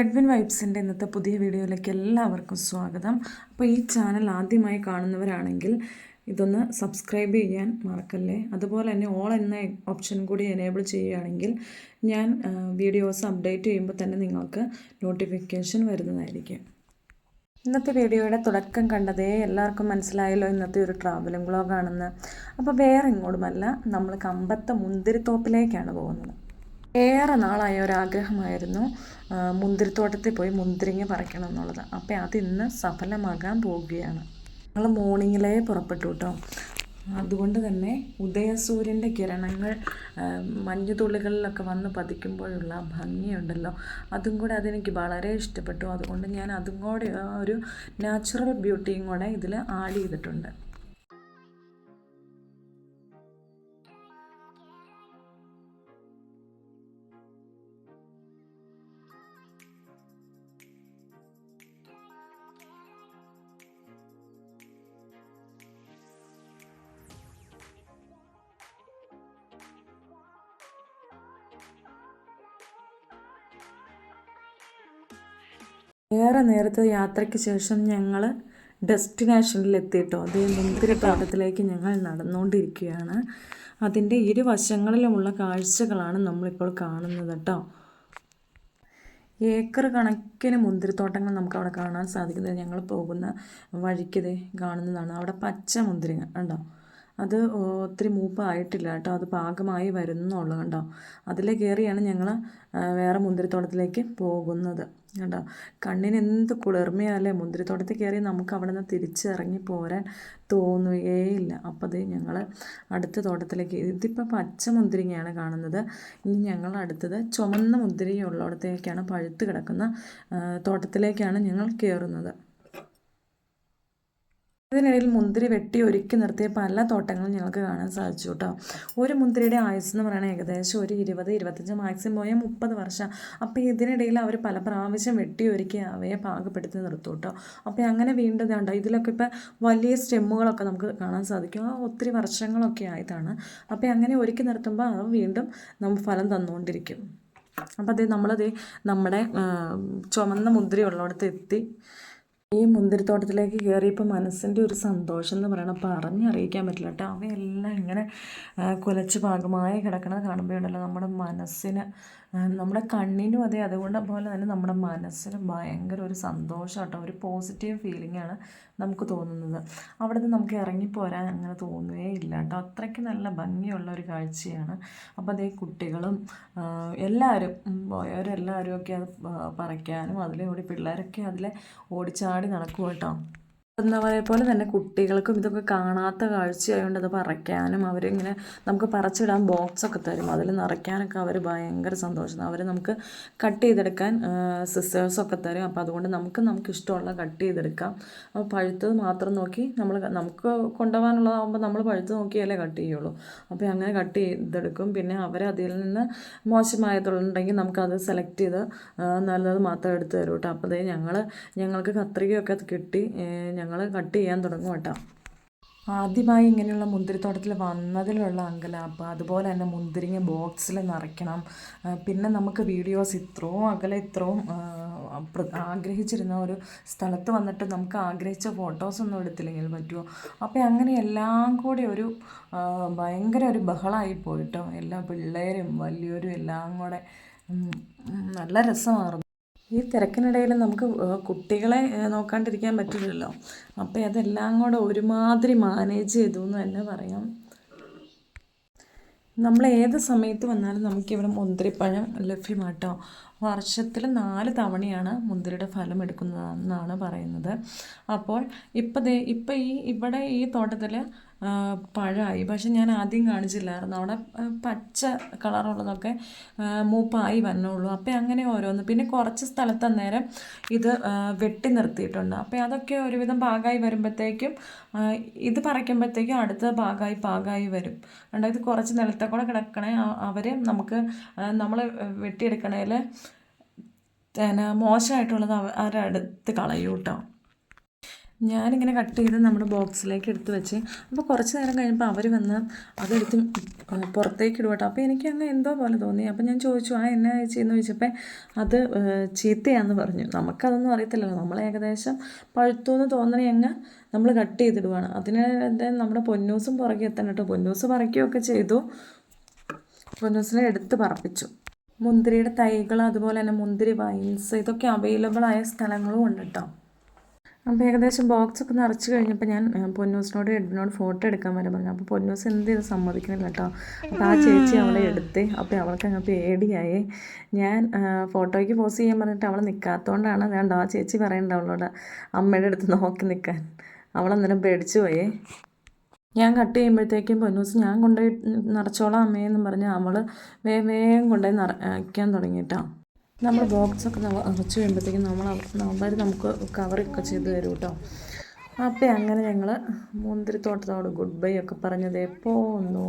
Edwin വൈബ്സിന്റെ ഇന്നത്തെ പുതിയ വീഡിയോയിലേക്ക് എല്ലാവർക്കും സ്വാഗതം. അപ്പോൾ ഈ ചാനൽ ആദ്യമായി കാണുന്നവരാണെങ്കിൽ ഇതൊന്ന് സബ്സ്ക്രൈബ് ചെയ്യാൻ മറക്കല്ലേ? അതുപോലെ തന്നെ ഓൾ എന്ന ഓപ്ഷൻ കൂടി എനേബിൾ ചെയ്യുകയാണെങ്കിൽ ഞാൻ വീഡിയോസ് അപ്ഡേറ്റ് ചെയ്യുമ്പോൾ തന്നെ നിങ്ങൾക്ക് നോട്ടിഫിക്കേഷൻ വരുന്നതായിരിക്കും. ഇന്നത്തെ വീഡിയോയുടെ തുടക്കം കണ്ടതേ എല്ലാവർക്കും മനസ്സിലായല്ലോ ഇന്നത്തെ ഒരു ട്രാവലിംഗ് വ്ളോഗാണെന്ന്. അപ്പോൾ വേറെ ഇങ്ങോട്ടുമല്ല നമ്മൾ കമ്പത്തെ മുന്തിരിത്തോപ്പിലേക്കാണ് പോകുന്നത്. ഏറെ നാളായ ഒരാഗ്രഹമായിരുന്നു മുന്തിരിത്തോട്ടത്തിൽ പോയി മുന്തിരിങ്ങ പറിക്കണം എന്നുള്ളത്. അപ്പോൾ അത് ഇന്ന് സഫലമാകാൻ പോവുകയാണ്. ഞങ്ങൾ മോർണിംഗിലേ പുറപ്പെട്ടു കേട്ടോ അതുകൊണ്ട് തന്നെ ഉദയസൂര്യന്റെ കിരണങ്ങൾ മഞ്ഞുതുള്ളികളിലൊക്കെ വന്ന് പതിക്കുമ്പോഴുള്ള ഭംഗിയുണ്ടല്ലോ. അതും കൂടെ അതെനിക്ക് വളരെ ഇഷ്ടപ്പെട്ടു. അതുകൊണ്ട് ഞാൻ അതും കൂടെ ഒരു നാച്ചുറൽ ബ്യൂട്ടിയും കൂടെ ഇതിൽ ആഡ് ചെയ്തിട്ടുണ്ട്. ഏറെ നേരത്തെ യാത്രയ്ക്ക് ശേഷം ഞങ്ങൾ ഡെസ്റ്റിനേഷനിൽ എത്തിയിട്ടോ അതേ മുന്തിരിത്തോട്ടത്തിലേക്ക് ഞങ്ങൾ നടന്നുകൊണ്ടിരിക്കുകയാണ്. അതിന്റെ ഇരുവശങ്ങളിലുമുള്ള കാഴ്ചകളാണ് നമ്മളിപ്പോൾ കാണുന്നത് കേട്ടോ. ഏക്കർ കണക്കിന് മുന്തിരിത്തോട്ടങ്ങൾ നമുക്ക് അവിടെ കാണാൻ സാധിക്കുന്നത് ഞങ്ങൾ പോകുന്ന വഴിക്കതേ കാണുന്നതാണ്. അവിടെ പച്ച മുന്തിരി കണ്ടോ അത് ഒത്തിരി മൂപ്പായിട്ടില്ല കേട്ടോ. അത് പാകമായി വരുന്നുള്ളൂ കണ്ടോ? അതിൽ കയറിയാണ് ഞങ്ങൾ വേറെ മുന്തിരിത്തോട്ടത്തിലേക്ക് പോകുന്നത് കേട്ടോ കണ്ണിന് എന്ത് കുളിർമയല്ലേ മുന്തിരിത്തോട്ടത്തിൽ കയറി നമുക്ക് അവിടെ നിന്ന് തിരിച്ചിറങ്ങി പോരാൻ തോന്നുകയേയില്ല അപ്പോൾ അത് ഞങ്ങൾ അടുത്ത തോട്ടത്തിലേക്ക്. ഇതിപ്പോൾ പച്ച മുന്തിരിങ്ങയാണ് കാണുന്നത്. ഇനി ഞങ്ങൾ അടുത്തത് ചുമന്ന മുന്തിരി ഉള്ളിടത്തേക്കാണ് പഴുത്ത് കിടക്കുന്ന തോട്ടത്തിലേക്കാണ് ഞങ്ങൾ കയറുന്നത്. ഇതിനിടയിൽ മുന്തിരി വെട്ടി ഒരുക്കി നിർത്തിയ പല തോട്ടങ്ങളും ഞങ്ങൾക്ക് കാണാൻ സാധിച്ചു കേട്ടോ ഒരു മുന്തിരിയുടെ ആയുസ് എന്ന് പറയുന്നത് ഏകദേശം ഒരു ഇരുപത് ഇരുപത്തഞ്ച് മാക്സിമം പോയാൽ മുപ്പത് വർഷം. അപ്പോൾ ഇതിനിടയിൽ അവർ പല പ്രാവശ്യം വെട്ടി ഒരുക്കി അവയെ പാകപ്പെടുത്തി നിർത്തും കേട്ടോ അപ്പോൾ അങ്ങനെ വീണ്ടും ഇതുണ്ടോ ഇതിലൊക്കെ ഇപ്പോൾ വലിയ സ്റ്റെമ്മുകളൊക്കെ നമുക്ക് കാണാൻ സാധിക്കും. ആ ഒത്തിരി വർഷങ്ങളൊക്കെ ആയതാണ് അപ്പോൾ അങ്ങനെ ഒരുക്കി നിർത്തുമ്പോൾ അവ വീണ്ടും നമുക്ക് ഫലം തന്നുകൊണ്ടിരിക്കും. അപ്പോൾ അതേ നമ്മളത് നമ്മുടെ ചുമന്ന മുന്തിരി ഉള്ളിടത്ത് എത്തി. ഈ മുന്തിരിത്തോട്ടത്തിലേക്ക് കയറിയപ്പോൾ മനസ്സിന്റെ ഒരു സന്തോഷം എന്ന് പറയണം. പറഞ്ഞറിയിക്കാൻ പറ്റില്ല കേട്ടോ. അവയെല്ലാം ഇങ്ങനെ കുലച്ച് പാകമായി കിടക്കണത് കാണുമ്പോഴുണ്ടല്ലോ നമ്മുടെ മനസ്സിന് നമ്മുടെ കണ്ണിനും അതെ അതുകൊണ്ട് പോലെ തന്നെ നമ്മുടെ മനസ്സിനും ഭയങ്കര ഒരു സന്തോഷം കേട്ടോ ഒരു പോസിറ്റീവ് ഫീലിംഗ് ആണ് നമുക്ക് തോന്നുന്നത്. അവിടെ നിന്ന് നമുക്ക് ഇറങ്ങിപ്പോരാൻ അങ്ങനെ തോന്നുകയേ ഇല്ല കേട്ടോ അത്രയ്ക്ക് നല്ല ഭംഗിയുള്ള ഒരു കാഴ്ചയാണ്. അപ്പോൾ അതേ കുട്ടികളും എല്ലാവരും പോയവരെല്ലാവരും ഒക്കെ അത് പറിക്കാനും പറിക്കാനും അതിലൂടെ പിള്ളേരൊക്കെ അതിലെ ഓടിച്ചാടി നടക്കും കേട്ടോ എന്നവരെ പോലെ തന്നെ കുട്ടികൾക്കും ഇതൊക്കെ കാണാത്ത കാഴ്ചയായതുകൊണ്ട് അത് പറിക്കാനും അവരിങ്ങനെ നമുക്ക് പറിച്ചിടാൻ ബോക്സൊക്കെ തരും. അതിൽ നിറയ്ക്കാനൊക്കെ അവർ ഭയങ്കര സന്തോഷം. അവർ നമുക്ക് കട്ട് ചെയ്തെടുക്കാൻ സിസ്റ്റേഴ്സൊക്കെ തരും. അപ്പോൾ അതുകൊണ്ട് നമുക്ക് നമുക്ക് ഇഷ്ടമുള്ള കട്ട് ചെയ്തെടുക്കാം. അപ്പോൾ പഴുത്തത് മാത്രം നോക്കി നമ്മൾ നമുക്ക് കൊണ്ടുപോകാനുള്ളതാകുമ്പോൾ നമ്മൾ പഴുത്ത് നോക്കിയാലേ കട്ട് ചെയ്യുള്ളൂ. അപ്പോൾ അങ്ങനെ കട്ട് ചെയ്തെടുക്കും. പിന്നെ അവർ അതിൽ നിന്ന് മോശമായതുണ്ടെങ്കിൽ നമുക്കത് സെലക്ട് ചെയ്ത് നല്ലത് മാത്രം എടുത്ത് തരും കേട്ടോ അപ്പോൾ ഞങ്ങൾ ഞങ്ങൾക്ക് കത്രികയൊക്കെ കിട്ടി. ഞങ്ങൾ കട്ട് ചെയ്യാൻ തുടങ്ങും കേട്ടോ. ആദ്യമായി ഇങ്ങനെയുള്ള മുന്തിരിത്തോട്ടത്തിൽ വന്നതിലുള്ള അങ്കലാപ്പ് അതുപോലെ തന്നെ മുന്തിരിങ്ങ ബോക്സിൽ നിറയ്ക്കണം. പിന്നെ നമുക്ക് വീഡിയോസ് ഇത്രയും അകലെ ഇത്രയും ആഗ്രഹിച്ചിരുന്ന ഒരു സ്ഥലത്ത് വന്നിട്ട് നമുക്ക് ആഗ്രഹിച്ച ഫോട്ടോസൊന്നും എടുത്തില്ലെങ്കിൽ പറ്റുമോ? അപ്പോൾ അങ്ങനെ എല്ലാം കൂടി ഒരു ഭയങ്കര ഒരു ബഹളമായി പോയിട്ടോ എല്ലാ പിള്ളേരും വലിയവരും എല്ലാം കൂടെ. നല്ല രസമായിരുന്നു. ഈ തിരക്കിനിടയിൽ നമുക്ക് കുട്ടികളെ നോക്കാണ്ടിരിക്കാൻ പറ്റില്ലല്ലോ. അപ്പോൾ അതെല്ലാം കൂടെ ഒരുമാതിരി മാനേജ് ചെയ്തു എന്ന് തന്നെ പറയാം. നമ്മൾ ഏത് സമയത്ത് വന്നാലും നമുക്കിവിടെ മുന്തിരിപ്പഴം ലഭ്യമാട്ടോ. വർഷത്തിൽ നാല് തവണയാണ് മുന്തിരിയുടെ ഫലം എടുക്കുന്നതെന്നാണ് പറയുന്നത്. അപ്പോൾ ഇപ്പം ദേ ഇപ്പം ഈ ഇവിടെ ഈ തോട്ടത്തിൽ പഴമായി പക്ഷെ ഞാൻ ആദ്യം കാണിച്ചില്ലായിരുന്നു. അവിടെ പച്ച കളറുള്ളതൊക്കെ മൂപ്പായി വന്നുള്ളൂ അപ്പോൾ അങ്ങനെ ഓരോന്ന്. പിന്നെ കുറച്ച് സ്ഥലത്ത് അന്നേരം ഇത് വെട്ടി നിർത്തിയിട്ടുണ്ട്. അപ്പോൾ അതൊക്കെ ഒരുവിധം പാകമായി വരുമ്പോഴത്തേക്കും ഇത് പറിക്കുമ്പോഴത്തേക്കും അടുത്ത പാകമായി പാകമായി വരും. അതായത് കുറച്ച് നിലത്തെ കൂടെ കിടക്കണേ. അവർ നമുക്ക് നമ്മൾ വെട്ടിയെടുക്കണേൽ പിന്നെ മോശമായിട്ടുള്ളത് അവ- അവരെടുത്ത് കളയൂ കേട്ടോ ഞാനിങ്ങനെ കട്ട് ചെയ്ത് നമ്മുടെ ബോക്സിലേക്ക് എടുത്ത് വെച്ച് അപ്പോൾ കുറച്ച് നേരം കഴിഞ്ഞപ്പോൾ അവർ വന്ന് അതെടുത്ത് പുറത്തേക്ക് ഇടുക കേട്ടോ അപ്പോൾ എനിക്ക് അങ്ങ് എന്തോ പോലെ തോന്നി. അപ്പോൾ ഞാൻ ചോദിച്ചു ആ എന്നാ ചെയ്യുന്നു ചോദിച്ചപ്പോൾ അത് ചീത്തയാന്ന് പറഞ്ഞു. നമുക്കതൊന്നും അറിയത്തില്ലല്ലോ. നമ്മൾ ഏകദേശം പഴുത്തു എന്ന് തോന്നണേ അങ്ങ് നമ്മൾ കട്ട് ചെയ്തിടുവാണ്. അതിന് നമ്മുടെ പൊന്നൂസും പുറകെ എത്തണം കേട്ടോ പൊന്നൂസ് പറിക്കുകയൊക്കെ ചെയ്തു. പൊന്നൂസിനെ എടുത്ത് പറപ്പിച്ചു. മുന്തിരിയുടെ തൈകൾ അതുപോലെ തന്നെ മുന്തിരി വൈൻസ് ഇതൊക്കെ അവൈലബിൾ ആയ സ്ഥലങ്ങളും ഉണ്ട് കേട്ടോ അപ്പോൾ ഏകദേശം ബോക്സ് ഒക്കെ നിറച്ച് കഴിഞ്ഞപ്പോൾ ഞാൻ പൊന്നൂസിനോട് എഡിനോട് ഫോട്ടോ എടുക്കാൻ വരെ പറഞ്ഞു. അപ്പോൾ പൊന്നൂസ് എന്ത് ചെയ്ത് സമ്മതിക്കണില്ല കേട്ടോ അപ്പോൾ ആ ചേച്ചി അവളെ എടുത്ത് അപ്പോൾ അവൾക്ക് അങ്ങ് പേടിയായി. ഞാൻ ഫോട്ടോയ്ക്ക് പോസ് ചെയ്യാൻ പറഞ്ഞിട്ട് അവൾ നിൽക്കാത്തതുകൊണ്ടാണ് വേണ്ട ആ ചേച്ചി പറയണ്ട അവളോട്. അമ്മയുടെ അടുത്ത് നോക്കി നിൽക്കാൻ അവളന്നേരം പേടിച്ചു പോയേ. ഞാൻ കട്ട് ചെയ്യുമ്പോഴത്തേക്കും പൊന്നൂസ് ഞാൻ കൊണ്ടുപോയി നിറച്ചോളാം അമ്മയെന്ന് പറഞ്ഞ് അവൾ വേഗം വേഗം കൊണ്ടുപോയി നിറയ്ക്കാൻ തുടങ്ങിയിട്ടാണ് നമ്മൾ ബോക്സൊക്കെ നിറച്ച് കഴിയുമ്പോഴത്തേക്കും നമ്മൾ അവർ നമുക്ക് കവറൊക്കെ ചെയ്ത് തരും കേട്ടോ. അപ്പം അങ്ങനെ ഞങ്ങൾ മുന്തിരിത്തോട്ടത്തോട് ഗുഡ് ബൈ ഒക്കെ പറഞ്ഞത് പോന്നു